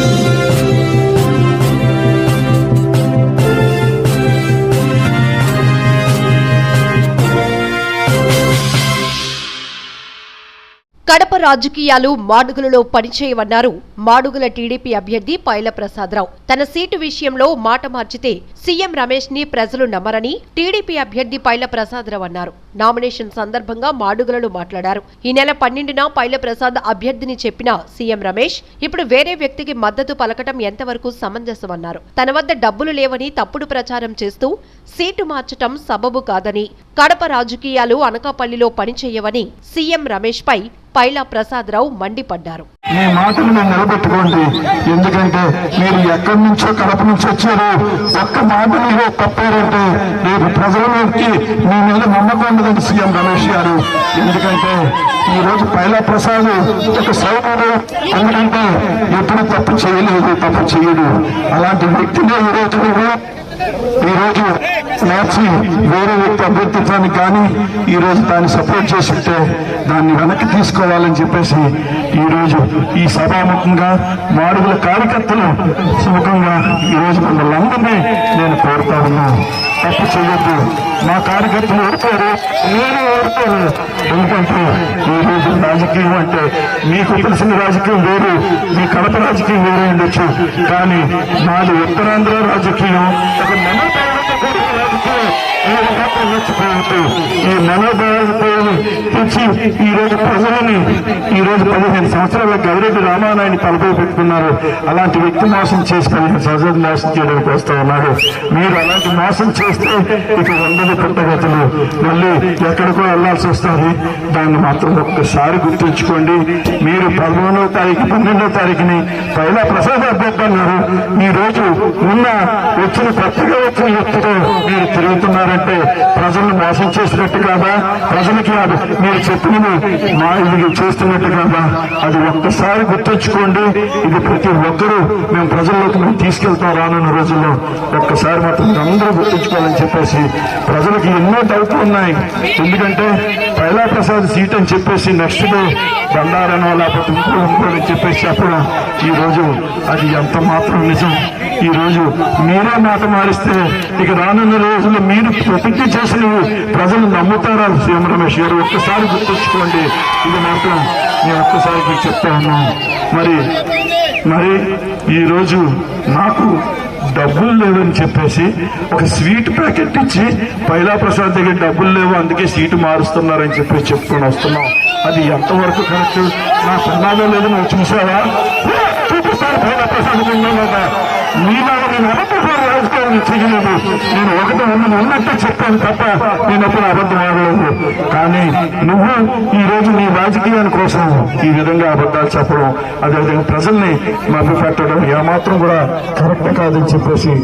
Thank you. Kadapa రాజకీయాలు మాడుగులలో పనిచేయవన్నారు. Madugula TDP అభ్యర్థి పైల ప్రసాదరావు. తన సీటు విషయంలో మాట మార్చితే సీఎం రమేష్ని ప్రజలు నమ్మరని టీడీపీ అభ్యర్థి పైల ప్రసాదరావు అన్నారు. నామినేషన్ సందర్భంగా మాడుగులలో మాట్లాడారు. ఈ నెల పన్నెండున పైల ప్రసాద్ అభ్యర్థిని చెప్పిన సీఎం రమేష్ ఇప్పుడు వేరే వ్యక్తికి మద్దతు పలకటం ఎంతవరకు సమంజసమన్నారు తన వద్ద డబ్బులు లేవని తప్పుడు ప్రచారం చేస్తూ సీటు మార్చటం సబబు కాదని కడప రాజకీయాలు అనకాపల్లిలో పనిచేయవని సీఎం రమేష్ పై పైలా ప్రసాదరావు మండిపడ్డారు. మీ మాటలు మేము నిలబెట్టుకోండి. ఎందుకంటే మీరు ఎక్కడి నుంచో కడప నుంచి వచ్చారు. ఒక్క మాట మీరు తప్పారంటే రేపు ప్రజలకి మీ మీద నమ్మకం ఉండదండి సీఎం రమేష్ గారు. ఎందుకంటే ఈ రోజు పైలా ప్రసాద్ ఒక సౌరుడు ఎందుకంటే ఎప్పుడు తప్పు చేయలేదు తప్పు చేయడు. అలాంటి వ్యక్తిని ఈరోజు రోజు ఈ రోజు మార్చి వేరే వ్యక్తి అభ్యర్థిత్వానికి కానీ ఈ రోజు దాన్ని సపోర్ట్ చేస్తుంటే దాన్ని వెనక్కి తీసుకోవాలని చెప్పేసి ఈ రోజు ఈ సభాముఖంగా మాడుగుల కార్యకర్తలు సుముఖంగా ఈ రోజు మిమ్మల్ని నేను కోరుతా ఉన్నాను తప్పు చేయొద్దు. మా కార్యకర్తలు ఓడిపోయారు. నేను ఓడిపోయారు. ఎందుకంటే ఈ రోజు రాజకీయం అంటే మీకు తెలిసిన రాజకీయం వేరు మీ కడప రాజకీయం వేరే ఉండొచ్చు. కానీ మాది ఉత్తరాంధ్ర రాజకీయం. ఒక నెల రాజకీయం మీరు ఈ మనోభావాలతో తెచ్చి ఈ రోజు ప్రజలని ఈ రోజు పదిహేను సంవత్సరాల గౌరెడ్డి రామానాయుని తలపై పెట్టుకున్నారు అలాంటి వ్యక్తి మోసం చేసి పదిహేను సంవత్సరాలు మోసం చేయడానికి వస్తా ఉన్నారు మీరు అలాంటి మోసం చేస్తే ఇక వందల పుట్టగతులు మళ్ళీ ఎక్కడికో వెళ్ళాల్సి వస్తుంది దాన్ని మాత్రం ఒక్కసారి గుర్తుంచుకోండి మీరు పదమూడో తారీఖు పన్నెండో తారీఖుని పైలా ప్రసాద్ అభ్యర్థన్నారు ఈ రోజు ఉన్న వచ్చిన కొత్తగా వచ్చిన వ్యక్తితో మీరు తిరుగుతున్నారంటే ప్రజలను మోసం చేసినట్టు కాదా? ప్రజలకి అది మీరు చెప్పినవి మా ఇది చేస్తున్నట్టు కాదా? అది ఒక్కసారి గుర్తుంచుకోండి. ఇది ప్రతి ఒక్కరూ మేము ప్రజల్లోకి మేము తీసుకెళ్తాం రానున్న రోజుల్లో. ఒక్కసారి మాత్రం అందరూ గుర్తుంచుకోవాలని చెప్పేసి ప్రజలకి ఎన్నో డౌట్లు ఉన్నాయి. ఎందుకంటే పైలా ప్రసాద్ సీట్ అని చెప్పేసి నెక్స్ట్ డే బండారనో లేకపోతే ఇంకో ఇంకోని చెప్పేసి చెప్పడం ఈ రోజు అది ఎంత మాత్రం నిజం? ఈ రోజు మీరే మాట మారిస్తే ఇక రానున్న రోజుల్లో మీరు ప్రతిజ్ఞ చేసినవి ప్రజలు నమ్ముతారా సీఎం రమేష్ గారు? ఒక్కసారి గుర్తుంచుకోండి. ఇది మాత్రం నేను ఒక్కసారి మీకు చెప్తా ఉన్నాను మరి మరి ఈరోజు నాకు డబ్బులు లేవని చెప్పేసి ఒక స్వీట్ ప్యాకెట్ ఇచ్చి పైలా ప్రసాద్ దగ్గర డబ్బులు లేవు అందుకే సీటు మారుస్తున్నారని చెప్పేసి చెప్పుకొని వస్తున్నాం. అది ఎంతవరకు కరెక్ట్? నా సమాజం లేదు నువ్వు చూసావా? చూపిస్తాను పైలా ప్రసాద్ ఉందా నేను అబద్ధం రాజకీయాన్ని చేయలేదు నేను ఒకటి ఉన్నది ఉన్నట్టే చెప్పాను తప్ప నేను ఎప్పుడు అబద్ధం ఆడలేదు కానీ నువ్వు ఈ రోజు నీ రాజకీయాని కోసం ఈ విధంగా అబద్ధాలు చెప్పడం అదేవిధంగా ప్రజల్ని మభ్యపెట్టడం ఏమాత్రం కూడా కరెక్ట్ కాదని చెప్పేసి